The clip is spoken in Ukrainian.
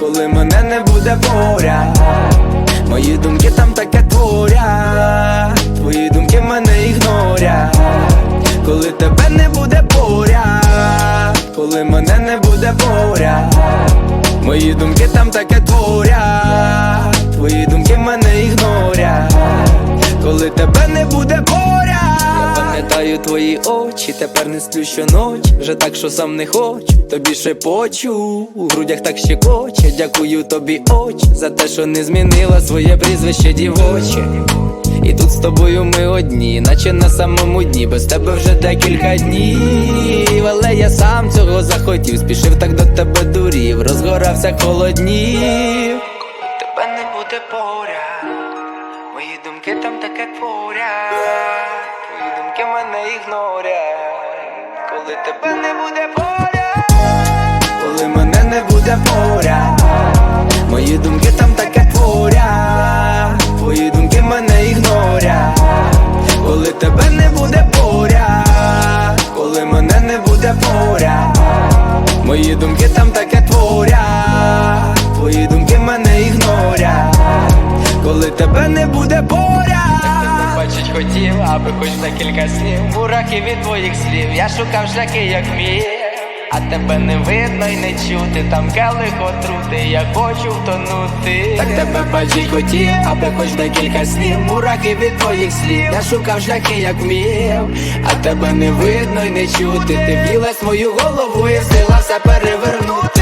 коли мене не буде боря Мої думки там таке творять. Твої думки мене ігнорять. Коли тебе не буде поряд. Коли мене не буде боря, Мої думки там таке творять. Твої думки мене ігноря, Коли тебе не буде я твої очі, тепер не сплю щоночі. Вже так, що сам не хочу, тобі шепочу У грудях так щекоче, дякую тобі очі За те, що не змінила своє прізвище дівоче. І тут з тобою ми одні, наче на самому дні. Без тебе вже декілька днів Але я сам цього захотів, спішив так до тебе дурів, розгорався холоднів. Тебе не буде поряд Мої думки там таке творять, твої думки мене ігнорять, коли тебе не буде поряд, коли мене не буде поряд, мої думки там таке творять, твої думки мене ігнорять, коли тебе не буде поряд, коли мене не буде поряд, мої думки там таке тебе не буде поряд. Бачить хотів, аби хоч декілька слів. Бураки від твоїх слів, я шукав шляхи, як міг а тебе не видно й не чути, там келих отрути, я хочу втонути. Так тебе бачить хотів, аби хоч декілька слів, мураки від твоїх слів, я шукав шляхи, як вмів, а тебе не видно й не чути. Ти вілась мою голову і сила все перевернути.